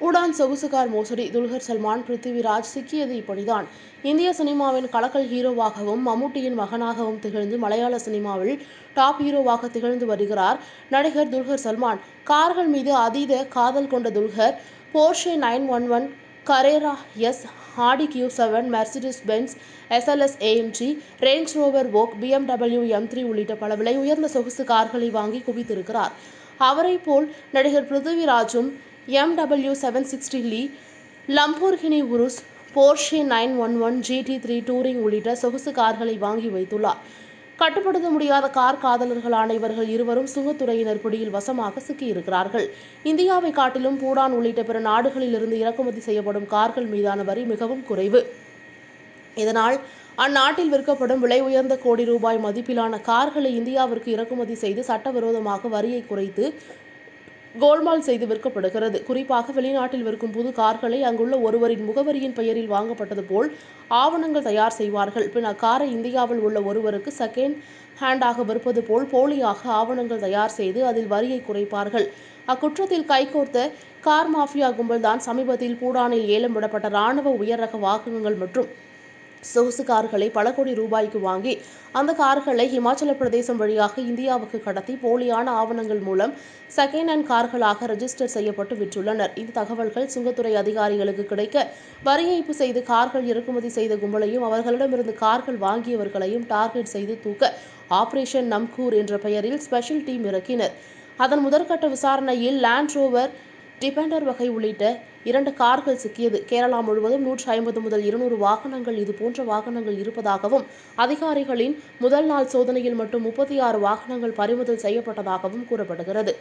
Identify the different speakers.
Speaker 1: உடான் சொகுசு கார் மோசடி. துல்கர் சல்மான் பிருத்திவிராஜ் சிக்கியது இப்படிதான். இந்திய சினிமாவின் கலக்கல் ஹீரோவாகவும் மம்முட்டியின் மகனாகவும் திகழ்ந்து மலையாள சினிமாவில் டாப் ஹீரோவாக திகழ்ந்து வருகிறார் நடிகர் துல்கர் சல்மான். கார்கள் மீது அதீத காதல் கொண்ட Dulquer Porsche nine one one Carrera S Audi Q seven Mercedes Benz SLS AMG Range Rover Vogue BMW M three உள்ளிட்ட பல விலை உயர்ந்த சொகுசு கார்களை வாங்கி குவித்திருக்கிறார். அவரை போல் நடிகர் பிருத்திவிராஜும் BMW seven sixty Li Lamborghini Urus Porsche nine one one GT three Touring உள்ளிட்ட சொகுசு கார்களை வாங்கி வைத்துள்ளார். கட்டுப்படுத்த முடியாத கார் காதலர்களான இவர்கள் இருவரும் சுங்கத்துறையினர் பிடியில் வசமாக சிக்கியிருக்கிறார்கள். இந்தியாவை காட்டிலும் பூடான் உள்ளிட்ட பிற நாடுகளிலிருந்து இறக்குமதி செய்யப்படும் கார்கள் மீதான வரி மிகவும் குறைவு. இதனால் அந்நாட்டில் விற்கப்படும் விலை உயர்ந்த கோடி ரூபாய் மதிப்பிலான கார்களை இந்தியாவிற்கு இறக்குமதி செய்து சட்டவிரோதமாக வரியை குறைத்து கோல்மால் செய்து விற்கப்படுகிறது. குறிப்பாக வெளிநாட்டில் விற்கும் புது கார்களை அங்குள்ள ஒருவரின் முகவரியின் பெயரில் வாங்கப்பட்டது போல் ஆவணங்கள் தயார் செய்வார்கள். பின் அக்காரை இந்தியாவில் உள்ள ஒருவருக்கு செகண்ட் ஹேண்டாக விற்பது போல் போலியாக ஆவணங்கள் தயார் செய்து அதில் வரியை குறைப்பார்கள். அக்குற்றத்தில் கைகோர்த்த கார் மாஃபியா கும்பல் தான் சமீபத்தில் பூடானில் ஏலம் விடப்பட்ட ராணுவ உயர் ரக வாகனங்கள் மற்றும் சொகுசு கார்களை பல கோடி ரூபாய்க்கு வாங்கி அந்த கார்களை இமாச்சல பிரதேசம் வழியாக இந்தியாவுக்கு கடத்தி போலியான ஆவணங்கள் மூலம் செகண்ட் ஹேண்ட் கார்களாக ரெஜிஸ்டர் செய்யப்பட்டு விற்றுள்ளனர். இந்த தகவல்கள் சுங்கத்துறை அதிகாரிகளுக்கு கிடைக்க வரி ஏய்ப்பு செய்து கார்கள் இறக்குமதி செய்த கும்பலையும் அவர்களிடமிருந்து கார்கள் வாங்கியவர்களையும் டார்கெட் செய்து தூக்க ஆபரேஷன் நம்கூர் என்ற பெயரில் ஸ்பெஷல் டீம் இறக்கினர். அதன் முதற்கட்ட விசாரணையில் லேண்ட் ரோவர் டிபெண்டர் வகை உள்ளிட்ட இரண்டு கார்கள் சிக்கியது. கேரளா முழுவதும் நூற்றி ஐம்பது முதல் இருநூறு வாகனங்கள் இது போன்ற வாகனங்கள் இருப்பதாகவும் அதிகாரிகளின் முதல் நாள் சோதனையில் மட்டும் முப்பத்தி ஆறு வாகனங்கள் பறிமுதல் செய்யப்பட்டதாகவும் கூறப்படுகிறது.